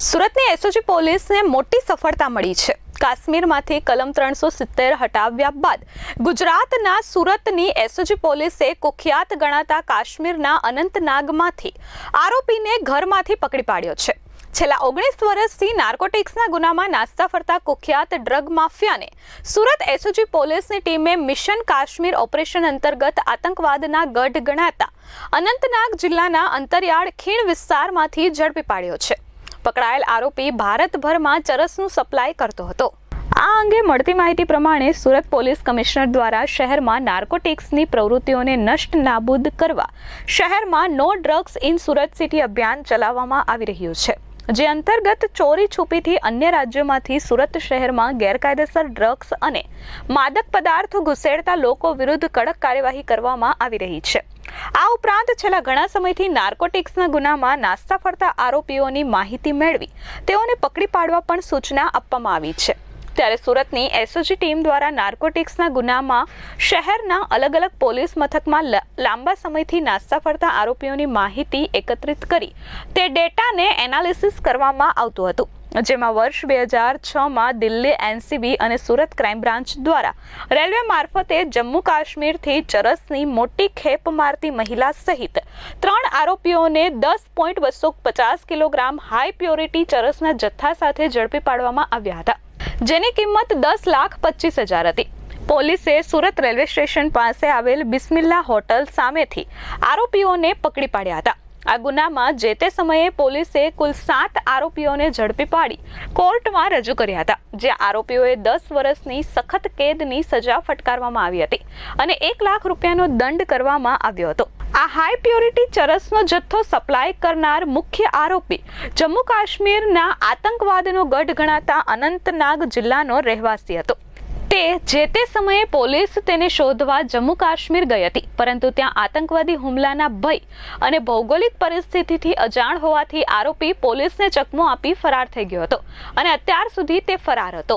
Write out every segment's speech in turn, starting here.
સુરતની એસઓજી પોલીસને મોટી સફળતા મળી છે. કાશ્મીરમાંથી કલમ ત્રણસો સિત્તેર હટાવ્યા બાદ ગુજરાતના સુરતની એસઓજી પોલીસે કુખ્યાત ગણાતા કાશ્મીરના અનંતનાગમાંથી આરોપીને ઘરમાંથી પકડી પાડ્યો છે. છેલ્લા ઓગણીસ વર્ષથી નાર્કોટિક્સના ગુનામાં નાસ્તા ફરતા કુખ્યાત ડ્રગ માફિયાને સુરત એસઓજી પોલીસની ટીમે મિશન કાશ્મીર ઓપરેશન અંતર્ગત આતંકવાદના ગઢ ગણાતા અનંતનાગ જિલ્લાના અંતરિયાળ ખીણ વિસ્તારમાંથી ઝડપી પાડ્યો છે. પકડાયેલ આરોપી ભારતભરમાં ચરસનું સપ્લાય કરતો હતો. આ અંગે મળતી માહિતી પ્રમાણે સુરત પોલીસ કમિશનર દ્વારા શહેરમાં નાર્કોટિક્સની પ્રવૃત્તિઓને નષ્ટ નાબૂદ કરવા શહેરમાં no drugs in Surat city અભિયાન ચલાવવામાં આવી રહ્યું છે. જે અંતર્ગત ચોરી છુપીથી અન્ય રાજ્યોમાંથી સુરત શહેરમાં ગેરકાયદેસર ડ્રગ્સ અને માદક પદાર્થો ઘુસેડતા લોકો વિરુદ્ધ કડક કાર્યવાહી કરવામાં આવી રહી છે. આ ઉપરાંત છેલ્લા ઘણા સમયથી નાર્કોટિક્સના ગુનામાં નાસ્તા ફરતા આરોપીઓની માહિતી મેળવી તેઓને પકડી પાડવા પણ સૂચના આપવામાં આવી છે. ત્યારે સુરતની એસઓજી ટીમ દ્વારા નાર્કોટિક્સના ગુનામાં શહેરના અલગ અલગ પોલીસ મથકમાં લાંબા સમયથી નાસ્તા ફરતા આરોપીઓની માહિતી એકત્રિત કરી. તે ડેટાને એનાલિસિસ કરવામાં આવતું હતું. જેમાં વર્ષ બે હજાર છમાં દિલ્હી એનસીબી અને સુરત ક્રાઇમ બ્રાન્ચ દ્વારા રેલવે મારફતે જમ્મુ કાશ્મીરથી ચરસની મોટી ખેપ મારતી મહિલા સહિત ત્રણ આરોપીઓને દસ પોઈન્ટ બસો પચાસ કિલોગ્રામ હાઈ પ્યોરિટી ચરસના જથ્થા સાથે ઝડપી પાડવામાં આવ્યા હતા. જેની કિંમત દસ લાખ પચીસ હજાર હતી. પોલીસે સુરત રેલવે સ્ટેશન પાસે આવેલ બિસ્મિલ્લા હોટલ સામેથી આરોપીઓને પકડી પાડ્યા હતા. આ ગુનામાં જે તે સમયે પોલીસે કુલ સાત આરોપીઓને ઝડપી પાડી કોર્ટમાં રજૂ કર્યા હતા જે આરોપીઓએ દસ વર્ષની સખત કેદની સજા ફટકારવામાં આવી હતી અને એક લાખ રૂપિયાનો દંડ કરવામાં આવ્યો હતો. આ હાઈ પ્યોરિટી ચરસનો જથ્થો સપ્લાય કરનાર મુખ્ય આરોપી જમ્મુ કાશ્મીરના આતંકવાદનો ગઢ ગણાતા અનંતનાગ જિલ્લાનો રહેવાસી હતો. તે જે તે સમયે પોલીસ તેને શોધવા જમ્મુ કાશ્મીર ગઈ હતી. પરંતુ ત્યાં આતંકવાદી હુમલાના ભય અને ભૌગોલિક પરિસ્થિતિથી અજાણ હોવાથી આરોપી પોલીસને ચકમો આપી ફરાર થઈ ગયો હતો અને અત્યાર સુધી તે ફરાર હતો.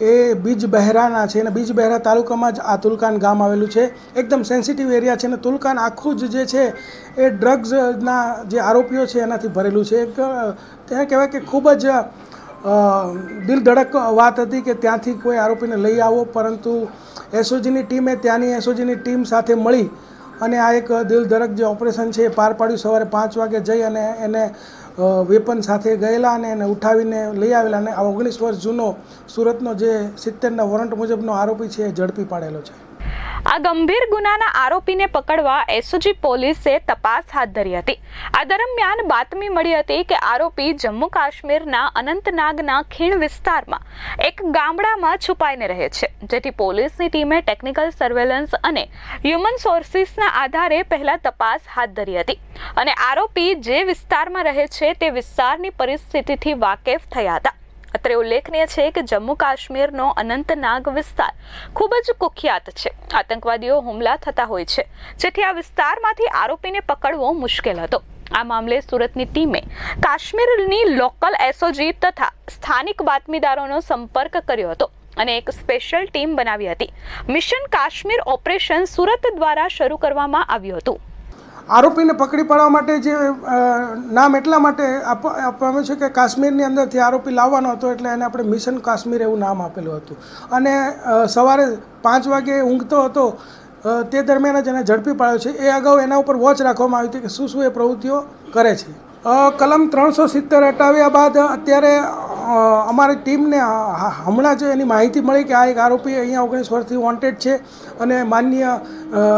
એ બીજ બહેરાના છે અને બીજ બહેરા તાલુકામાં જ આ તુલકાન ગામ આવેલું છે. એકદમ સેન્સિટિવ એરિયા છે અને તુલકાન આખું જ જે છે એ ડ્રગ્સના જે આરોપીઓ છે એનાથી ભરેલું છે. એક, ત્યાં કહેવાય કે ખૂબ જ દિલ ધડક વાત હતી કે ત્યાંથી કોઈ આરોપીને લઈ આવો, પરંતુ એસઓજીની ટીમે ત્યાંની એસઓજીની ટીમ સાથે મળી અને આ એક દિલ ધડક જે ઓપરેશન છે એ પાર પાડ્યું. સવારે પાંચ વાગે જઈ અને એને વેપન સાથે ગયેલા અને એને ઉઠાવીને લઈ આવેલા અને આ ઓગણીસ વર્ષ જૂનો સુરતનો જે સિત્તેરના વોરંટ મુજબનો આરોપી છે એ ઝડપી પાડેલો છે. આ ગંભીર ગુનાના આરોપીને પકડવા એસઓજી પોલીસે તપાસ હાથ ધરી હતી. આ દરમિયાન બાતમી મળી હતી કે આરોપી જમ્મુ કાશ્મીરના અનંતનાગના ખીણ વિસ્તારમાં એક ગામડામાં છુપાઈને રહે છે, જેથી પોલીસની ટીમે ટેકનિકલ સર્વેલન્સ અને હ્યુમન સોર્સિસના આધારે પહેલા તપાસ હાથ ધરી હતી. અને આરોપી જે વિસ્તારમાં રહે છે તે વિસ્તારની પરિસ્થિતિથી વાકેફ થયા હતા. અત્રે ઉલ્લેખનીય છે કે જમ્મુ કાશ્મીરનો અનંતનાગ વિસ્તાર ખૂબ જ કુખ્યાત છે. આતંકવાદીઓ હુમલા થતા હોય છે. જેથી આ વિસ્તારમાંથી આરોપીને પકડવો મુશ્કેલ હતો. આ મામલે સુરતની ટીમે કાશ્મીરની લોકલ એસઓજી તથા સ્થાનિક બાતમીદારોનો સંપર્ક કર્યો હતો અને એક સ્પેશિયલ ટીમ બનાવી હતી. મિશન કાશ્મીર ઓપરેશન સુરત દ્વારા શરૂ કરવામાં આવ્યું હતું. આરોપીને પકડી પાડવા માટે જે નામ એટલા માટે આપ- આપવામાં છે કે કાશ્મીરની અંદરથી આરોપી લાવવાનો હતો એટલે એને આપણે મિશન કાશ્મીર એવું નામ આપેલું હતું. અને સવારે પાંચ વાગે ઊંઘતો હતો તે દરમિયાન જ એને ઝડપી પાડ્યો છે. એ અગાઉ એના ઉપર વોચ રાખવામાં આવી હતી કે શું શું એ પ્રવૃત્તિઓ કરે છે. કલમ ત્રણસો સિત્તેર હટાવ્યા બાદ અત્યારે અમારી ટીમને હમણાં જ એની માહિતી મળી કે આ એક આરોપી અહીંયા ઓગણીસ વર્ષથી વોન્ટેડ છે અને માનનીય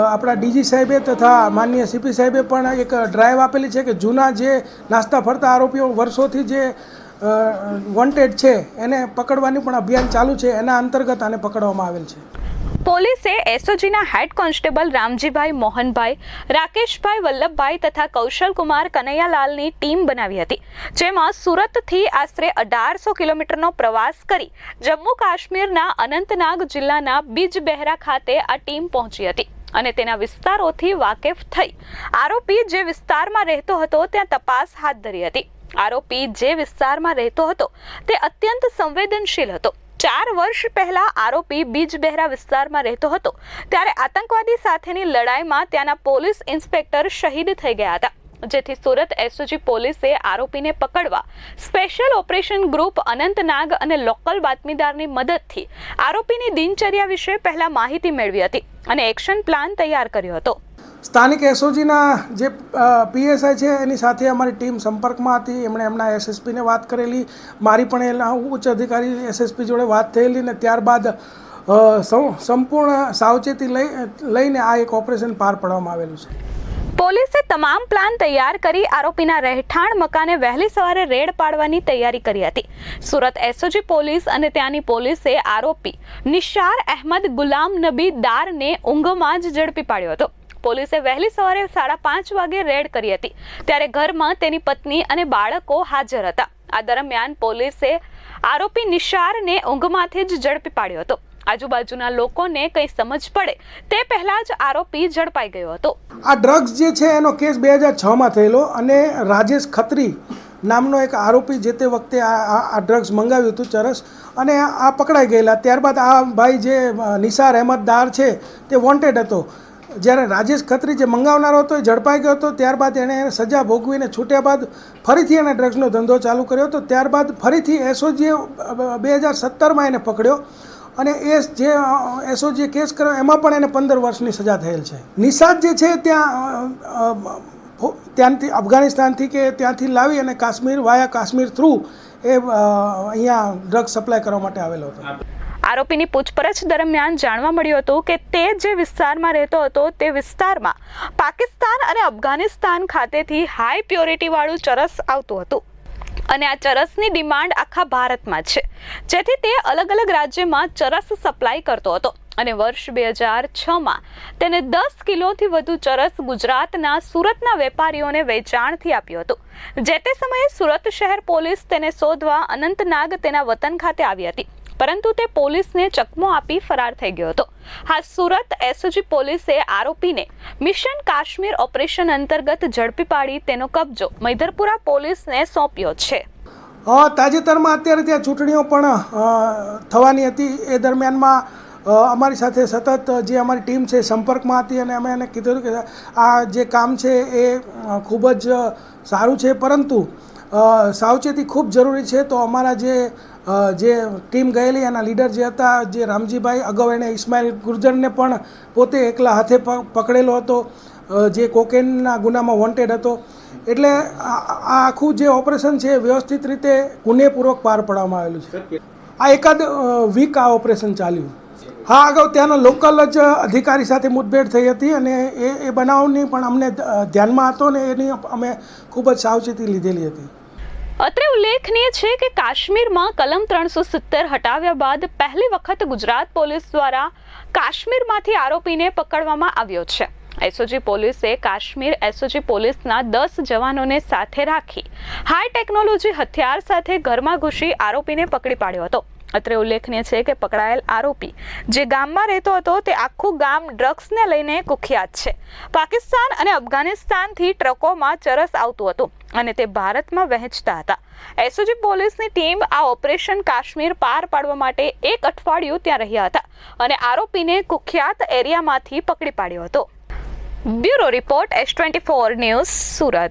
આપણા ડીજી સાહેબે તથા માનનીય સીપી સાહેબે પણ એક ડ્રાઈવ આપેલી છે કે જૂના જે નાસ્તા ફરતા આરોપીઓ વર્ષોથી જે વોન્ટેડ છે એને પકડવાની પણ અભિયાન ચાલુ છે. એના અંતર્ગત આને પકડવામાં આવેલ છે. પોલીસે એસઓજીના હેડ કોન્સ્ટેબલ રામજીભાઈ મોહનભાઈ, રાકેશભાઈ વલ્લભભાઈ તથા કૌશલકુમાર કનૈયાલાલની ટીમ બનાવી હતી, જેમાં સુરતથી આશરે અઢારસો કિલોમીટરનો પ્રવાસ કરી જમ્મુ કાશ્મીરના અનંતનાગ જિલ્લાના બીજબહેરા ખાતે આ ટીમ પહોંચી હતી અને તેના વિસ્તારોથી વાકેફ થઈ. આરોપી જે વિસ્તારમાં રહેતો હતો, ત્યાં તપાસ હાથ ધરી હતી. આરોપી જે વિસ્તારમાં રહેતો હતો, તે અત્યંત સંવેદનશીલ હતો. ચાર વર્ષ પહેલા આરોપી બીજબહેરા વિસ્તારમાં રહેતો હતો. ત્યારે આતંકવાદી સાથેની લડાઈમાં ત્યાંના પોલીસ ઇન્સ્પેક્ટર શહીદ થઈ ગયા હતા. જેથી સુરત એસઓજી પોલીસે આરોપીને પકડવા સ્પેશિયલ ઓપરેશન ગ્રુપ અનંતનાગ અને લોકલ બાતમીદારની મદદથી આરોપીની દિનચર્યા વિશે પહેલા માહિતી મેળવી હતી અને એક્શન પ્લાન તૈયાર કર્યો હતો. સ્થાનિક એસઓજીના જે પીએસઆઈ છે, એની સાથે અમારી ટીમ સંપર્કમાં હતી. એમણે એમના એસએસપીને વાત કરેલી. મારી પણ એના ઉચ્ચ અધિકારી એસએસપી જોડે વાત થયેલી ને ત્યારબાદ સંપૂર્ણ સાવચેતી લઈ, લઈને આ એક ઓપરેશન પાર પાડવામાં આવેલું છે. પોલીસે તમામ પ્લાન તૈયાર કરી આરોપીના રહેઠાણ મકાને વહેલી સવારે રેડ પાડવાની તૈયારી કરી હતી. સુરત એસઓજી પોલીસ અને ત્યાંની પોલીસે આરોપી નિશાર અહેમદ ગુલામ નબી દારને ઊંઘમાં જ ઝડપી પાડ્યો હતો. પોલીસે વહેલી સવારે સાડા પાંચ વાગે રેડ કરી હતી. ત્યારે ઘરમાં તેની પત્ની અને બાળકો હાજર હતા. આ દરમિયાન પોલીસે આરોપી નિશારને ઊંઘમાંથી જ ઝડપી પાડ્યો હતો. આજુબાજુના લોકોને કંઈ સમજ પડે તે પહેલા જ આરોપી ઝડપાઈ ગયો હતો. આ ડ્રગ્સ જે છે એનો કેસ બે હજાર છમાં થયેલો અને રાજેશ ખત્રી નામનો એક આરોપી જે તે વખતે આ આ- ડ્રગ્સ મંગાવ્યું હતું ચરસ અને આ પકડાઈ ગયેલા. ત્યારબાદ આ ભાઈ જે નિશાર નિસાર અહેમદ દાર છે તે વોન્ટેડ હતો. જ્યારે રાજેશ ખત્રી જે મંગાવનારો હતો, એ ઝડપાઈ ગયો હતો, ત્યારબાદ એણે સજા ભોગવીને છૂટ્યા બાદ ફરીથી એણે ડ્રગ્સનો ધંધો ચાલુ કર્યો હતો. ત્યારબાદ ફરીથી એસઓજીએ બે હજાર સત્તરમાં એને પકડ્યો અને એ જે એસઓજીએ કેસ કર્યો, એમાં પણ એને પંદર વર્ષની સજા થયેલ છે. નિષાદ જે છે, ત્યાં ત્યાંથી, અફઘાનિસ્તાનથી કે ત્યાંથી લાવી અને કાશ્મીર, વાયા કાશ્મીર થ્રુ એ અહીંયા ડ્રગ સપ્લાય કરવા માટે આવેલો હતો. આરોપીની પૂછપરછ દરમિયાન જાણવા મળ્યું હતું કે તે જે વિસ્તારમાં રહેતો હતો તે વિસ્તારમાં પાકિસ્તાન અને અફઘાનિસ્તાન ખાતેથી હાઈ પ્યોરિટીવાળું ચરસ આવતું હતું. અને આ ચરસની ડિમાન્ડ આખા ભારતમાં છે. જેથી તે અલગ અલગ રાજ્યમાં ચરસ સપ્લાય કરતો હતો. અને વર્ષ બે હજાર છમાં તેને દસ કિલોથી વધુ ચરસ ગુજરાતના સુરતના વેપારીઓને વેચાણથી આપ્યું હતું. જે તે સમયે સુરત શહેર પોલીસ તેને શોધવા અનંતનાગ તેના વતન ખાતે આવી હતી. પરંતુ તે પોલીસને ચકમો આપી ફરાર થઈ ગયો હતો. હા સુરત એસઓજી પોલીસે આરોપીને મિશન કાશ્મીર ઓપરેશન અંતર્ગત ઝડપી પાડી તેનો કબજો મૈધરપુરા પોલીસને સોંપ્યો છે. તાજેતરમાં અત્યારે ત્યાં ચૂંટણીઓ પણ થવાની હતી. એ દરમિયાનમાં અમારી સાથે સતત જે અમારી ટીમ છે સંપર્કમાં હતી અને અમે એને કીધું કે આ જે કામ છે એ ખૂબ જ સારું છે. પરંતુ સાવચેતી ખૂબ જરૂરી છે. તો અમારા જે જે ટીમ ગયેલી, એના લીડર જે હતા, જે રામજીભાઈ અગાઉ એણે ઇસ્માઇલ ગુર્જરને પણ પોતે એકલા હાથે પકડેલો હતો. જે કોકેનના ગુનામાં વોન્ટેડ હતો. એટલે આ આખું જે ઓપરેશન છે, વ્યવસ્થિત રીતે ગુનેપૂર્વક પાર પાડવામાં આવેલું છે. આ એકાદ વીક આ ઓપરેશન ચાલ્યું. હા, અગાઉ ત્યાંના લોકલ જ અધિકારી સાથે મુઠભેડ થઈ હતી અને એ એ બનાવની પણ અમને ધ્યાનમાં હતો ને એની અમે ખૂબ જ સાવચેતી લીધેલી હતી. અત્રે ઉલ્લેખનીય છે કે કાશ્મીરમાં કલમ ત્રણસો સિત્તેર હટાવ્યા બાદ પહેલી વખત ગુજરાત પોલીસ દ્વારા કાશ્મીરમાંથી આરોપીને પકડવામાં આવ્યો છે. એસઓજી પોલીસે કાશ્મીર એસઓજી પોલીસના દસ જવાનોને સાથે રાખી હાઈ ટેકનોલોજી હથિયાર સાથે ઘરમાં ઘૂસી આરોપીને પકડી પાડ્યો હતો. અત્રે ઉલ્લેખનીય છે કે પકડાયેલ આરોપી જે ગામમાં રહેતો હતો તે આખું ગામ ડ્રગ્સને લઈને કુખ્યાત છે. પાકિસ્તાન અને અફઘાનિસ્તાનથી ટ્રકોમાં ચરસ આવતું હતું અને તે ભારતમાં વહેંચતા હતા. એસઓજી પોલીસની ટીમ આ ઓપરેશન કાશ્મીર પાર પાડવા માટે એક અઠવાડિયું ત્યાં રહ્યા હતા અને આરોપીને કુખ્યાત એરિયામાંથી પકડી પાડ્યો હતો. Bureau report S twenty four news Surat.